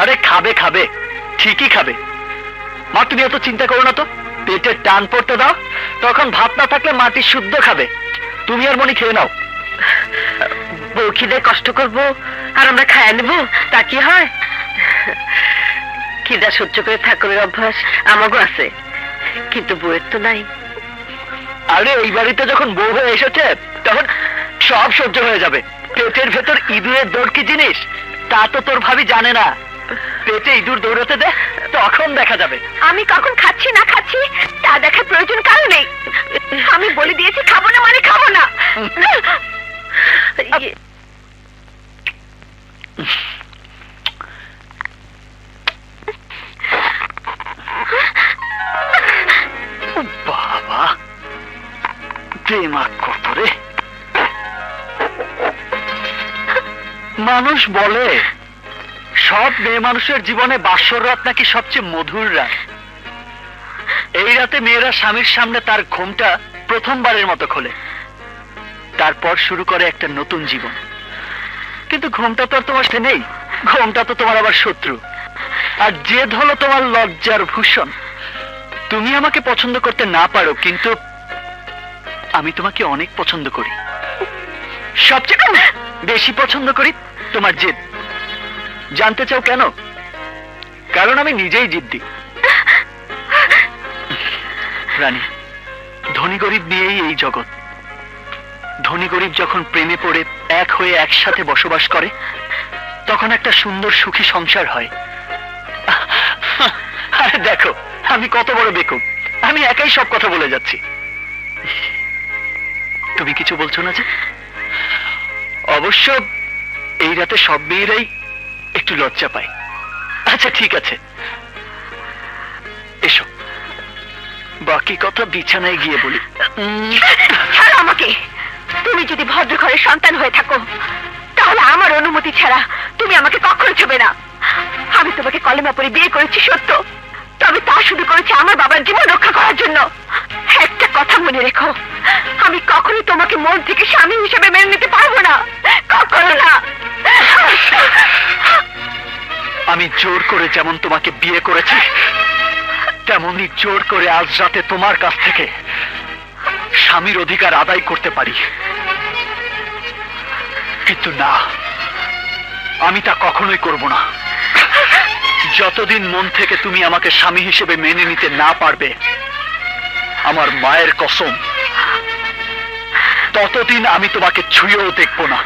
আরে খাবে খাবে। ঠিকই খাবে। মা তুমি এত চিন্তা করো না তো। পেটের টান পড়তে দাও তখন ভাত না থাকলে মাটি শুদ্ধ খাবে। তুমি আর মনি খেয়ে নাও। বউ খিদে কষ্ট করব আর আমরা খায় নেব তা কি হয়? খিদা সহ্য করে ঠাকুরের অভ্যাস আমাগো আছে কিন্তু বউয়ের তো নাই। আরে এই বাড়িতে যখন বউ হয়ে এসেছে তখন সব সহ্য হয়ে যাবে। পেটের ভেতর ইঁদুরের দৌড় কি জিনিস? তা তো তোর ভাবি জানে না। পেটে ইঁদুর দৌড়াতে দে তখন দেখা যাবে। আমি কখন খাচ্ছি না খাচ্ছি তা দেখার প্রয়োজন কারও নেই। আমি বলে দিয়েছি খাব না মানে খাব না। বাবা দেমাগ কত রে। মানুষ বলে সব মেয়ে মানুষের জীবনে বাসর রাত নাকি সবচেয়ে মধুর রাত। এই রাতে মেয়েরা স্বামীর সামনে তার ঘুমটা প্রথমবারের মতো খোলে। তারপর শুরু করে একটা নতুন জীবন। কিন্তু ঘুমটা তো আর তোমার সাথে নেই। ঘুমটা তো তোমার আবার শত্রু। আর জেদ হলো তোমার লজ্জার ভূষণ। তুমি আমাকে পছন্দ করতে না পারো, কিন্তু আমি তোমাকে অনেক পছন্দ করি। সবচেয়ে বেশি পছন্দ করি তোমার জেদ। জানতে চাও কেন? কারণ আমি নিজেই জিদ্দি। রানী, ধনী গরিব নিয়েই এই জগৎ। ধনী গরিব যখন প্রেমে পড়ে, এক হয়ে একসাথে বসবাস করে, তখন একটা সুন্দর সুখী সংসার হয়। আরে দেখো, আমি কত বড় বেকুব। আমি একাই সব কথা বলে যাচ্ছি। তুমি কিছু বলছো না যে? অবশ্য এই রাতে সব মেয়েরাই একটু লজ্জা পায় আচ্ছা ঠিক আছে। এসো। বাকি কথা বিছানায় গিয়ে বলি। ছাড়ো আমাকে। তুমি যদি ভদ্র ঘরের সন্তান হয়ে থাকো, তাহলে আমার অনুমতি ছাড়া তুমি আমাকে কখনো ছবে না। আমি তোমাকে কলেমা পরে বিয়ে করেছি, সত্য। তবে তা শুধু করেছি আমার বাবার জীবন রক্ষা করার জন্য। একটা কথা মনে রেখো। আমি কখনোই তোমাকে মন থেকে স্বামী হিসেবে মেনে নিতে পারব না। আমি জোর করে যেমন তোমাকে বিয়ে করেছি তেমনি জোর করে আজ রাতে তোমার কাছ থেকে স্বামীর অধিকার আদায় করতে পারি। কিন্তু না, আমি তা কখনোই করব না। যতদিন মন থেকে তুমি আমাকে স্বামী হিসেবে মেনে নিতে না পারবে, আমার মায়ের কসম, ততদিন আমি তোমাকে ছুঁয়েও দেখব না।